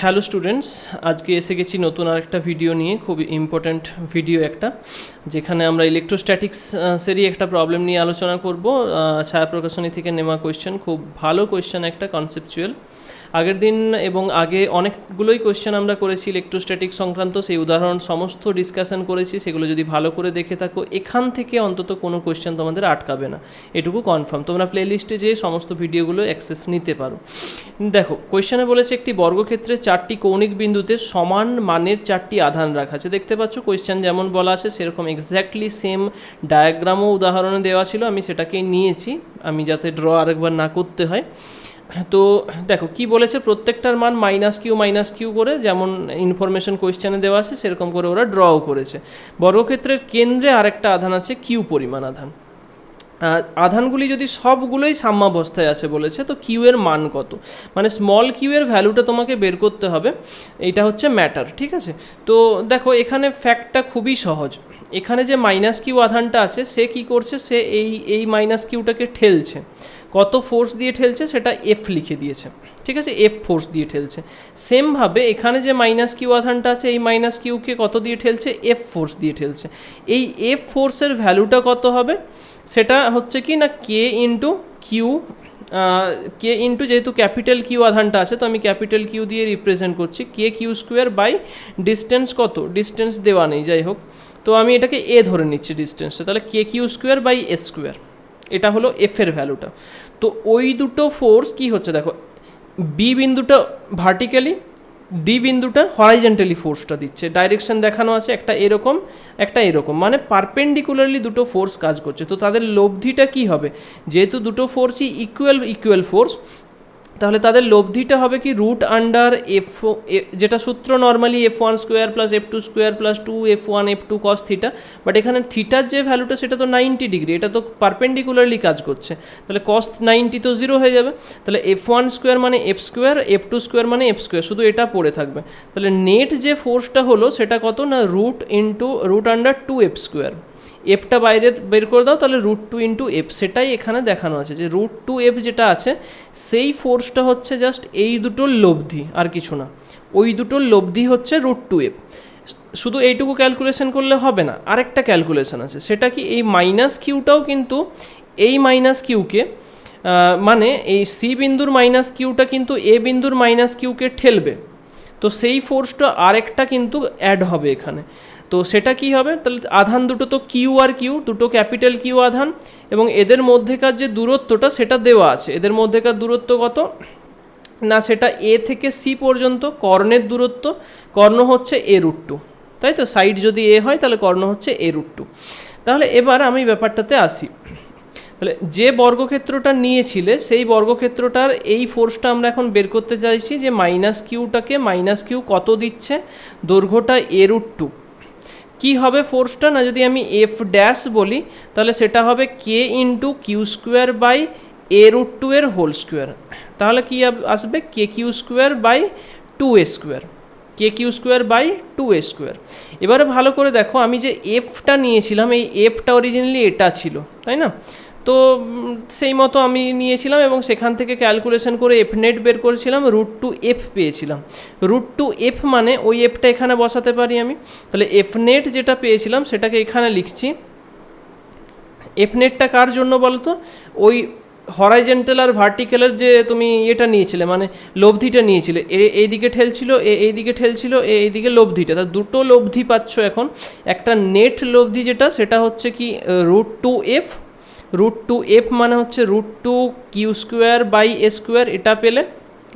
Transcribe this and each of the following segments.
Hello students, আজকে এসে গেছি নতুন আরেকটা ভিডিও নিয়ে খুব ইম্পর্ট্যান্ট ভিডিও একটা, যেখানে আমরা ইলেকট্রোস্ট্যাটিক্সেরই একটা প্রবলেম নিয়ে আলোচনা করব। ছায়া প্রকাশনী থেকে নেওয়া কোয়েশ্চেন খুব ভালো কোয়েশ্চেন একটা কনসেপচুয়াল আগের দিন এবং আগে অনেকগুলোই কোয়েশ্চেন আমরা করেছি ইলেকট্রোস্ট্যাটিক সংক্রান্ত সেই উদাহরণ সমস্ত ডিসকাশন করেছি, সেগুলো যদি ভালো করে দেখে থাকো, এখান থেকে অন্তত কোনো কোয়েশ্চেন তোমাদের আটকাবে না। এটুকু কনফার্ম তোমরা প্লেলিস্টে যেয়ে সমস্ত ভিডিওগুলো অ্যাক্সেস নিতে পারো। দেখো কোয়েশ্চেনে বলেছে একটি বর্গক্ষেত্রে চারটি কৌণিক বিন্দুতে সমান মানের চারটি আধান রাখা আছে। দেখতে পাচ্ছ কোয়েশ্চেন যেমন বলা আছে, সেরকম এক্স্যাক্টলি সেম ডায়াগ্রামও উদাহরণে দেওয়া ছিল। আমি সেটাকেই নিয়েছি। আমি যাতে ড্র আরেকবার না করতে হয়। তো দেখো, কি বলেছে? প্রত্যেকটার মান মাইনাস কিউ মাইনাস কিউ করে যেমন ইনফরমেশন কোয়েশ্চেনে দেওয়া আছে, সেরকম করে ওরা ড্রও করেছে। বর্গক্ষেত্রের কেন্দ্রে আরেকটা আধান আছে কিউ পরিমাণ আধান। আধানগুলি যদি সবগুলোই সাম্যাবস্থায় আছে বলেছে, তো কিউ এর মান কত? মানে স্মল কিউ এর ভ্যালুটা তোমাকে বের করতে হবে, এটা হচ্ছে ম্যাটার ঠিক আছে? তো দেখো, এখানে ফ্যাক্টটা খুবই সহজ। এখানে যে মাইনাস কিউ আধানটা আছে, সে কি করছে? সে এই এই মাইনাস কিউটাকে ঠেলছে। কত ফোর্স দিয়ে ঠেলছে সেটা এফ লিখে দিয়েছে। ঠিক আছে? এফ ফোর্স দিয়ে ঠেলছে। সেমভাবে এখানে যে মাইনাস কিউ আধানটা আছে, এই মাইনাস কিউকে কত দিয়ে ঠেলছে? এফ ফোর্স দিয়ে ঠেলছে। এই এফ ফোর্সের ভ্যালুটা কত হবে? সেটা হচ্ছে কি না K into Q K into যেহেতু ক্যাপিটাল কিউ আধানটা আছে, তো আমি ক্যাপিটাল কিউ দিয়ে রিপ্রেজেন্ট করছি। K Q square by distance কত? ডিস্টেন্স দেওয়া নেই, যাই হোক। তো আমি এটাকে এ ধরে নিচ্ছি ডিস্টেন্সটা তাহলে K Q square by A square এটা হলো এফ এর ভ্যালুটা তো ওই দুটো ফোর্স কি হচ্ছে দেখো বি বিন্দুটা ভার্টিক্যালি ডি বিন্দুটা হরাইজেন্টালি ফোর্সটা দিচ্ছে। ডাইরেকশন দেখানো আছে, একটা এরকম একটা এরকম। মানে পারপেন্ডিকুলারলি দুটো ফোর্স কাজ করছে। তো তাদের লব্ধিটা কি হবে? যেহেতু দুটো ফোর্সই ইকুয়াল ইকুয়াল ফোর্স তাহলে তাদের লব্ধিটা হবে কি রুট আন্ডার এফ যেটা সূত্র normally F one square plus F two square plus two F one F two cos theta but এখানে থিটার যে ভ্যালুটা সেটা তো নাইনটি ডিগ্রি এটা তো পারপেন্ডিকুলারলি কাজ করছে। তাহলে কস নাইনটি তো জিরো হয়ে যাবে। তাহলে এফ ওয়ান স্কোয়ার মানে F square F two square মানে এফ স্কোয়ার শুধু এটা পড়ে থাকবে। তাহলে নেট যে ফোর্সটা হলো সেটা কত না root into root under two F square এফটা বাইরে বের করে দাও, তাহলে রুট টু ইন্টু এফ সেটাই এখানে দেখানো আছে। যে রুট টু এফ যেটা আছে, সেই ফোর্সটা হচ্ছে জাস্ট এই দুটোর লব্ধি, আর কিছু না। ওই দুটোর লব্ধি হচ্ছে রুট টু এফ শুধু এইটুকু ক্যালকুলেশন করলে হবে না, আরেকটা ক্যালকুলেশন আছে। সেটা কি এই মাইনাস কিউটাও কিন্তু এই মাইনাস কিউকে মানে এই সি বিন্দুর মাইনাস কিউটা কিন্তু এ বিন্দুর মাইনাস কিউকে ঠেলবে। তো সেই ফোর্সটা আরেকটা কিন্তু অ্যাড হবে এখানে। তো সেটা কি হবে? তাহলে আধান দুটো তো কিউ আর কিউ দুটো ক্যাপিটাল কিউ আধান এবং এদের মধ্যেকার যে দূরত্বটা সেটা দেওয়া আছে। এদের মধ্যেকার দূরত্ব কত? না, সেটা এ থেকে সি পর্যন্ত কর্ণের দূরত্ব। কর্ণ হচ্ছে এ রুট টু তাই তো? সাইড যদি এ হয়, তাহলে কর্ণ হচ্ছে এ রুট টু তাহলে এবার আমি ব্যাপারটাতে আসি। তাহলে যে বর্গক্ষেত্রটা নিয়েছিলে, সেই বর্গক্ষেত্রটার এই ফোর্সটা আমরা এখন বের করতে চাইছি যে মাইনাস কিউটাকে মাইনাস কিউ কত দিচ্ছে? দৈর্ঘ্যটা এ রুট টু কী হবে ফোর্সটা না, যদি আমি এফ ড্যাশ বলি, তাহলে সেটা হবে K into Q square by A root two এর হোল স্কোয়ার তাহলে কি আসবে? K Q square by two A square K Q square by two A square এবারে ভালো করে দেখো, আমি যে এফটা নিয়েছিলাম, এই এফটা অরিজিনালি এটা ছিল, তাই না? তো সেই মতো আমি নিয়েছিলাম এবং সেখান থেকে ক্যালকুলেশন করে এফ নেট বের করেছিলাম রুট টু এফ পেয়েছিলাম। রুট টু এফ মানে ওই এফটা এখানে বসাতে পারি আমি। তাহলে এফ নেট যেটা পেয়েছিলাম, সেটাকে এখানে লিখছি। এফ নেটটা কার জন্য বলো তো? ওই হরাইজেন্টাল আর ভার্টিক্যালের যে তুমি এটা নিয়েছিলে মানে লব্ধিটা নিয়েছিলে। এ, এইদিকে ঠেলছিল এ, এইদিকে ঠেলছিল এ, এইদিকে লব্ধিটা। তা দুটো লব্ধি পাচ্ছ এখন। একটা নেট লব্ধি যেটা, সেটা হচ্ছে কি root two F root two F মানে হচ্ছে root two Q square by A square, এটা পেলে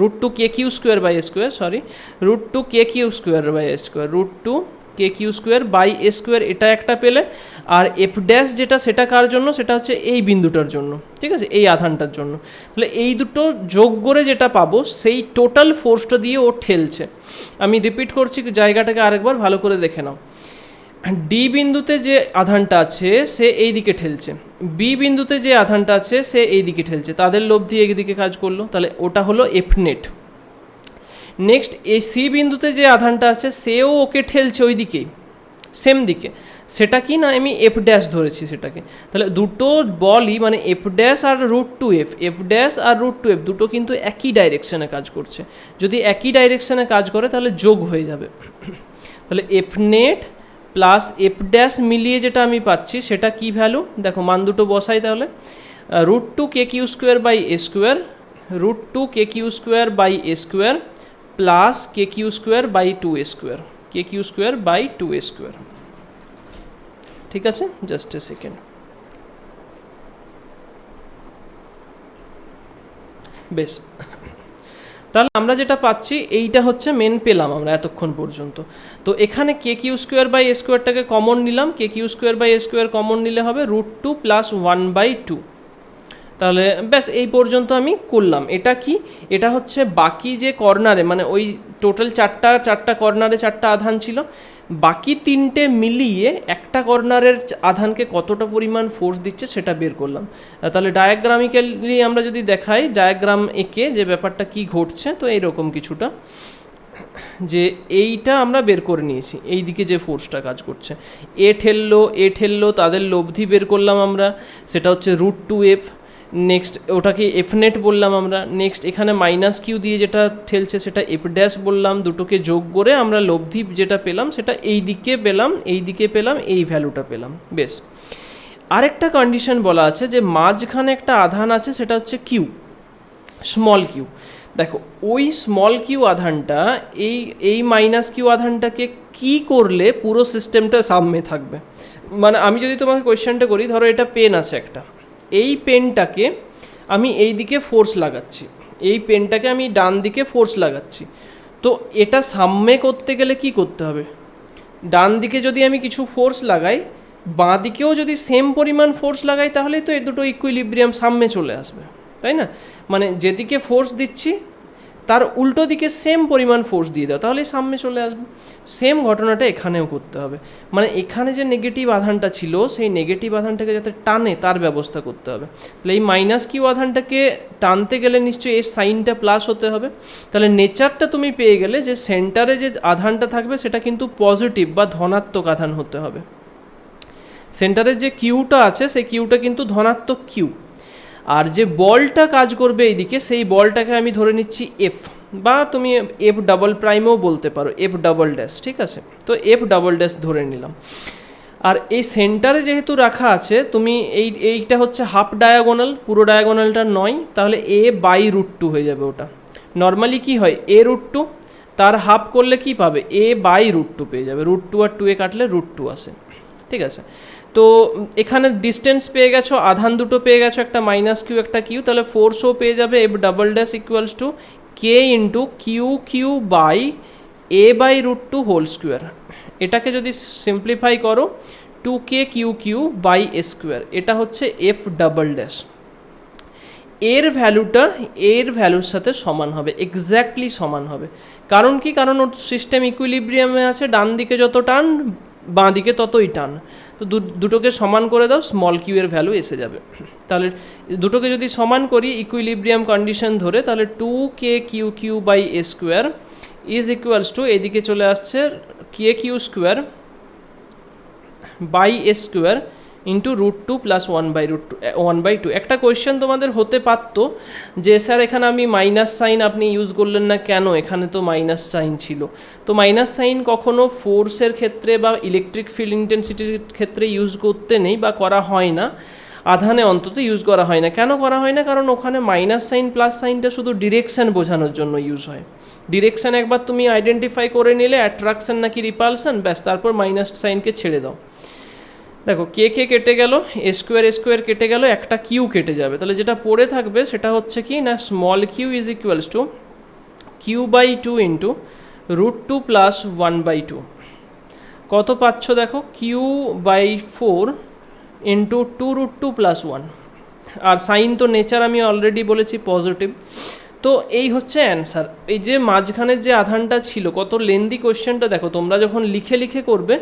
root two K Q square by square sorry root two K Q square by square, root two K Q square by A square, এটা একটা পেলে। আর F dash যেটা, সেটা কার জন্য? সেটা হচ্ছে এই বিন্দুটার জন্য, ঠিক আছে? এই আধানটার জন্য। তাহলে এই দুটো যোগ করে যেটা পাবো, সেই টোটাল ফোর্সটা দিয়ে ও ঠেলছে। আমি রিপিট করছি, জায়গাটাকে আরেকবার ভালো করে দেখে নাও। ডি বিন্দুতে যে আধানটা আছে, সে এই দিকে ঠেলছে। বি বিন্দুতে যে আধানটা আছে, সে এই দিকে ঠেলছে। তাদের লব্ধি এই দিকে কাজ করল। তাহলে ওটা হলো এফনেট নেক্সট এই সি বিন্দুতে যে আধানটা আছে, সেও ওকে ঠেলছে ওই দিকেই সেম দিকে। সেটা কি না? আমি এফ ড্যাশ ধরেছি সেটাকে। তাহলে দুটো বলই মানে এফ ড্যাশ আর root two F F dash আর রুট টু এফ দুটো কিন্তু একই ডাইরেকশানে কাজ করছে। যদি একই ডাইরেকশানে কাজ করে, তাহলে যোগ হয়ে যাবে। তাহলে F net plus F dash মিলিয়ে যেটা আমি পাচ্ছি, সেটা কি ভ্যালু দেখো, মান দুটো বসাই তাহলে। Root two K Q square by A square root two K Q square by A square plus K Q square by two A square K Q square by two A square ঠিক আছে? Just a second বেশ। তাহলে আমরা যেটা পাচ্ছি, এইটা হচ্ছে main পেলাম আমরা এতক্ষণ পর্যন্ত। তো এখানে K Q square by A স্কোয়ারটাকে common নিলাম K Q square by A square common নিলে হবে root two plus one by two তাহলে ব্যাস এই পর্যন্ত আমি করলাম। এটা কি? এটা হচ্ছে বাকি যে কর্নারে মানে ওই টোটাল চারটা চারটা কর্নারে চারটা আধান ছিল। বাকি তিনটে মিলিয়ে একটা কর্নারের আধানকে কতটা পরিমাণ ফোর্স দিচ্ছে সেটা বের করলাম। তাহলে ডায়াগ্রামিক্যালি আমরা যদি দেখাই ডায়াগ্রাম এঁকে যে ব্যাপারটা কি ঘটছে, তো এইরকম কিছুটা। যে এইটা আমরা বের করে নিয়েছি এই দিকে যে ফোর্সটা কাজ করছে। এ ঠেললো এ ঠেললো, তাদের লব্ধি বের করলাম আমরা। সেটা হচ্ছে রুট টু এফ নেক্সট ওটাকে এফ নেট বললাম আমরা। নেক্সট এখানে মাইনাস কিউ দিয়ে যেটা ঠেলছে সেটা এফ ড্যাশ বললাম। দুটোকে যোগ করে আমরা লব্ধি যেটা পেলাম সেটা এই দিকে পেলাম, এই দিকে পেলাম, এই ভ্যালুটা পেলাম। বেশ। আরেকটা কন্ডিশন বলা আছে যে মাঝখানে একটা আধান আছে, সেটা হচ্ছে কিউ স্মল কিউ দেখো, ওই স্মল কিউ আধানটা, এই এই মাইনাস কিউ আধানটাকে কি করলে পুরো সিস্টেমটা সামনে থাকবে? মানে আমি যদি তোমাকে কোয়েশ্চেনটা করি, ধরো এটা পেন আছে একটা। এই পেনটাকে আমি এই দিকে ফোর্স লাগাচ্ছি। এই পেনটাকে আমি ডান দিকে ফোর্স লাগাচ্ছি। তো এটা সাম্যে করতে গেলে কি করতে হবে? ডান দিকে যদি আমি কিছু ফোর্স লাগাই, বাঁ দিকেও যদি সেম পরিমাণ ফোর্স লাগাই, তাহলেই তো এ দুটো ইকুইলিব্রিয়াম সাম্যে চলে আসবে। তাই না? মানে যেদিকে ফোর্স দিচ্ছি তার উল্টো দিকে সেম পরিমাণ ফোর্স দিয়ে দাও তাহলে সামনে চলে আসবে। সেম ঘটনাটা এখানেও করতে হবে। মানে এখানে যে নেগেটিভ আধানটা ছিল, সেই নেগেটিভ আধানটাকে যাতে টানে, তার ব্যবস্থা করতে হবে। তাহলে এই মাইনাস কিউ আধানটাকে টানতে গেলে নিশ্চয়ই এর সাইনটা প্লাস হতে হবে। তাহলে নেচারটা তুমি পেয়ে গেলে যে সেন্টারে যে আধানটা থাকবে, সেটা কিন্তু পজিটিভ বা ধনাত্মক আধান হতে হবে। সেন্টারের যে কিউটা আছে, সেই কিউটা কিন্তু ধনাত্মক কিউ আর যে বলটা কাজ করবে এইদিকে, সেই বলটাকে আমি ধরে নিচ্ছি এফ বা তুমি এফ ডাবল প্রাইমও বলতে পারো এফ ডাবল ড্যাশ ঠিক আছে? তো এফ ডাবল ড্যাশ ধরে নিলাম। আর এই সেন্টারে যেহেতু রাখা আছে, তুমি এই, এইটা হচ্ছে হাফ ডায়াগোনাল পুরো ডায়াগোনালটা নয়, তাহলে এ বাই রুট টু হয়ে যাবে ওটা। নর্মালি কি হয়? এ রুট টু তার হাফ করলে কি পাবে? এ বাই রুট টু পেয়ে যাবে। রুট টু আর টু এ কাটলে রুট টু আসে। ঠিক আছে? তো এখানে ডিস্টেন্স পেয়ে গেছো, আধান দুটো পেয়ে গেছো, একটা মাইনাস কিউ একটা কিউ তাহলে ফোর্সও পেয়ে যাবে F double dash equals two K into Q Q by A by root two whole square এটাকে যদি সিম্পলিফাই করো two K Q Q by A square এটা হচ্ছে এফ ডাবল ড্যাশ এর ভ্যালুটা এর ভ্যালুর সাথে সমান হবে এক্স্যাক্টলি সমান হবে। কারণ কি? কারণ ওর সিস্টেম ইকুইলিব্রিয়ামে আছে ডান দিকে যত টান বাঁ দিকে ততই টান। তো দুটোকে সমান করে দাও স্মল কিউ এর ভ্যালু এসে যাবে। তাহলে দুটোকে যদি সমান করি ইকুইলিব্রিয়াম কন্ডিশন ধরে, তাহলে two K Q Q by A square is equals to এদিকে চলে আসছে K Q square by A square into root two plus one by root two one by two একটা কোয়েশ্চেন তোমাদের হতে পারতো যে, স্যার, এখানে আমি মাইনাস সাইন আপনি ইউজ করলেন না কেন? এখানে তো মাইনাস সাইন ছিল। তো মাইনাস সাইন কখনো ফোর্সের ক্ষেত্রে বা ইলেকট্রিক ফিল্ড ইন্টেন্সিটির ক্ষেত্রে ইউজ করতে নেই বা করা হয় না। আধানে অন্তত ইউজ করা হয় না। কেন করা হয় না? কারণ ওখানে মাইনাস সাইন প্লাস সাইনটা শুধু ডিরেকশন বোঝানোর জন্য ইউজ হয়। ডিরেকশন একবার তুমি আইডেন্টিফাই করে নিলে অ্যাট্রাকশন নাকি রিপালশান ব্যাস, তারপর মাইনাস সাইনকে ছেড়ে দাও। দেখো, কে কে কেটে গেল? স্কোয়ার স্কোয়ার কেটে গেল, একটা কিউ কেটে যাবে। তাহলে যেটা পড়ে থাকবে সেটা হচ্ছে কি, না small q is equals to q by two into root two plus one by two কত পাচ্ছ দেখো? Q by four into two root two plus one R sign তো নেচার আমি অলরেডি বলেছি পজিটিভ তো এই হচ্ছে অ্যান্সার এই যে মাঝখানের যে আধানটা ছিল, কত লেন্দি কোয়েশ্চেনটা দেখো, তোমরা যখন লিখে লিখে করবে,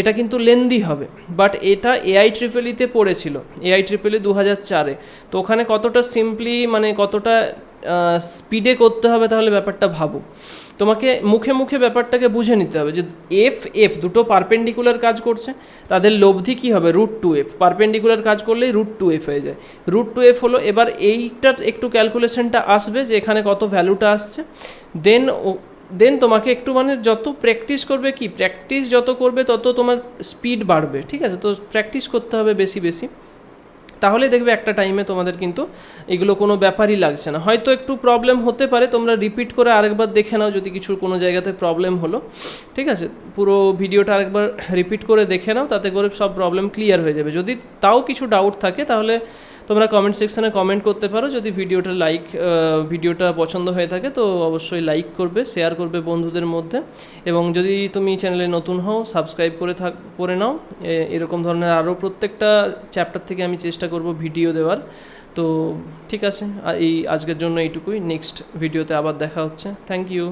এটা কিন্তু লেন্দি হবে। বাট এটা এআই ট্রিপেলিতে পড়েছিল এআই ট্রিপেলি দু হাজার চারে। তো ওখানে কতটা সিম্পলি মানে কতটা স্পিডে করতে হবে তাহলে ব্যাপারটা ভাবো। তোমাকে মুখে মুখে ব্যাপারটাকে বুঝে নিতে হবে যে এফ এফ দুটো পারপেন্ডিকুলার কাজ করছে, তাদের লব্ধি কী হবে? রুট টু এফ পারপেন্ডিকুলার কাজ করলেই রুট টু এফ হয়ে যায়। রুট টু এফ হলো এবার এইটার একটু ক্যালকুলেশনটা আসবে যে এখানে কত ভ্যালুটা আসছে। দেন দেন তোমাকে একটু মানে যত প্র্যাকটিস করবে কি? প্র্যাকটিস যত করবে তত তোমার স্পিড বাড়বে। ঠিক আছে? তো প্র্যাকটিস করতে হবে বেশি বেশি। তাহলে দেখবে একটা টাইমে তোমাদের কিন্তু এগুলো কোনো ব্যাপারই লাগছে না। হয়তো একটু প্রবলেম হতে পারে, তোমরা রিপিট করে আরেকবার দেখে নাও যদি কিছু কোনো জায়গাতে প্রবলেম হলো। ঠিক আছে? পুরো ভিডিওটা আরেকবার রিপিট করে দেখে নাও, তাতে করে সব প্রবলেম ক্লিয়ার হয়ে যাবে। যদি তাও কিছু ডাউট থাকে, তাহলে তোমরা কমেন্ট সেকশনে কমেন্ট করতে পারো। যদি ভিডিওটা লাইক ভিডিওটা পছন্দ হয়ে থাকে, তো অবশ্যই লাইক করবে শেয়ার করবে বন্ধুদের মধ্যে। এবং যদি তুমি চ্যানেলে নতুন হও সাবস্ক্রাইব করে থাক, করে নাও। এরকম ধরনের আরও প্রত্যেকটা চ্যাপ্টার থেকে আমি চেষ্টা করব ভিডিও দেওয়ার। তো ঠিক আছে এই আজকের জন্য এইটুকুই। নেক্সট ভিডিওতে আবার দেখা হচ্ছে। Thank you